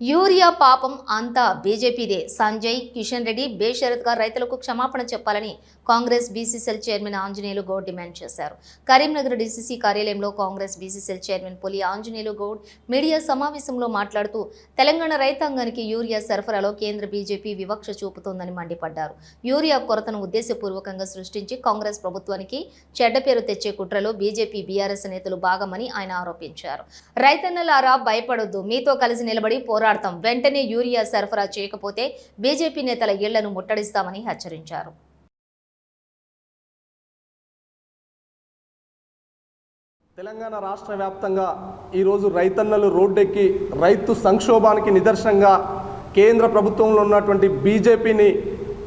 Urea పాపం అంతా బీజేపీదే. సంజయ్ కిషన్ రెడ్డి బేషరత్గా రైతులకు క్షమాపణ చెప్పాలని Congress BCCL chairman Anjaneyulu Goud demand చేశారు. కరీంనగర్ డీసీసీ కార్యాలయంలో కాంగ్రెస్ బీసీసీఎల్ చైర్మన్ పులి ఆంజనేయులు గౌడ్ మీడియా సమావేశంలో మాట్లాడుతూ తెలంగాణ రైతాంగానికి యూరియా సరఫరాలో కేంద్ర బీజేపీ వివక్ష చూపుతోందని మండిపడ్డారు. యూరియా కొరతను ఉద్దేశపూర్వకంగా సృష్టించి కాంగ్రెస్ ప్రభుత్వానికి చెడ్డ పేరు తెచ్చే కుట్రలో బీజేపీ బీఆర్ఎస్ నేతలు భాగమని ఆయన ఆరోపించారు. రైతన్నలారా భయపడొద్దు. మీతో కలిసి నిలబడి పోరాడతాం. వెంటనే యూరియా సరఫరా చేయకపోతే బీజేపీ నేతల ఇళ్ళను ముట్టడిస్తామని హెచ్చరించారు. తెలంగాణ రాష్ట్ర వ్యాప్తంగా ఈరోజు రైతన్నలు రోడ్డెక్కి రైతు సంక్షోభానికి నిదర్శనంగా కేంద్ర ప్రభుత్వంలో ఉన్నటువంటి బీజేపీని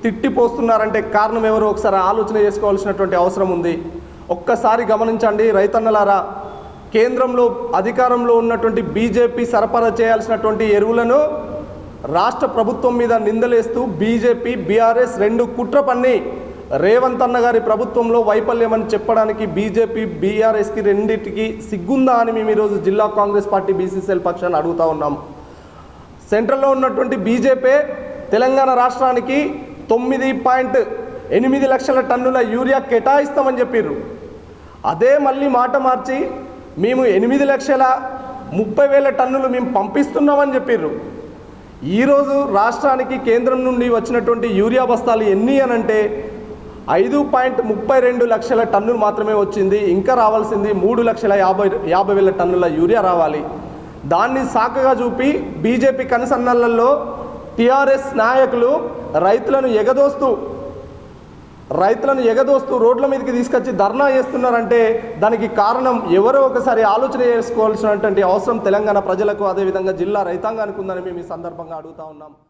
తిట్టిపోస్తున్నారంటే కారణం ఎవరో ఒకసారి ఆలోచన చేసుకోవాల్సినటువంటి అవసరం ఉంది. ఒక్కసారి గమనించండి రైతన్నలారా కేంద్రంలో అధికారంలో ఉన్నటువంటి బీజేపీ సరఫరా చేయాల్సినటువంటి ఎరువులను రాష్ట్ర ప్రభుత్వం మీద నిందలేస్తూ బీజేపీ బీఆర్ఎస్ రెండు కుట్ర పన్ని రేవంత్ అన్న గారి ప్రభుత్వంలో వైఫల్యమని చెప్పడానికి బీజేపీ బీఆర్ఎస్కి రెండింటికి సిగ్గుందా అని మేము ఈరోజు జిల్లా కాంగ్రెస్ పార్టీ బీసీసీఎల్ పక్షాన్ని అడుగుతా ఉన్నాం. సెంట్రల్లో ఉన్నటువంటి బీజేపీ తెలంగాణ రాష్ట్రానికి తొమ్మిది పాయింట్ ఎనిమిది లక్షల టన్నుల యూరియా కేటాయిస్తామని చెప్పారు అదే మళ్ళీ మాట మార్చి మేము ఎనిమిది లక్షల ముప్పై వేల టన్నులు మేము పంపిస్తున్నామని చెప్పిర్రు. ఈరోజు రాష్ట్రానికి కేంద్రం నుండి వచ్చినటువంటి యూరియా బస్తాలు ఎన్ని అనంటే ఐదు పాయింట్ ముప్పై రెండు లక్షల టన్నులు మాత్రమే వచ్చింది. ఇంకా రావాల్సింది మూడు లక్షల యాభై యాభై వేల టన్నుల యూరియా రావాలి. దాన్ని సాకగా చూపి బీజేపీ కనసన్నలలో టీఆర్ఎస్ నాయకులు రైతులను ఎగదోస్తూ రైతులను ఎగదోస్తూ రోడ్ల మీదకి తీసుకొచ్చి ధర్నా చేస్తున్నారంటే దానికి కారణం ఎవరో ఒకసారి ఆలోచన చేసుకోవాల్సినటువంటి అవసరం తెలంగాణ ప్రజలకు. అదేవిధంగా జిల్లా రైతాంగానికి ఉందని మేము ఈ సందర్భంగా అడుగుతా ఉన్నాం.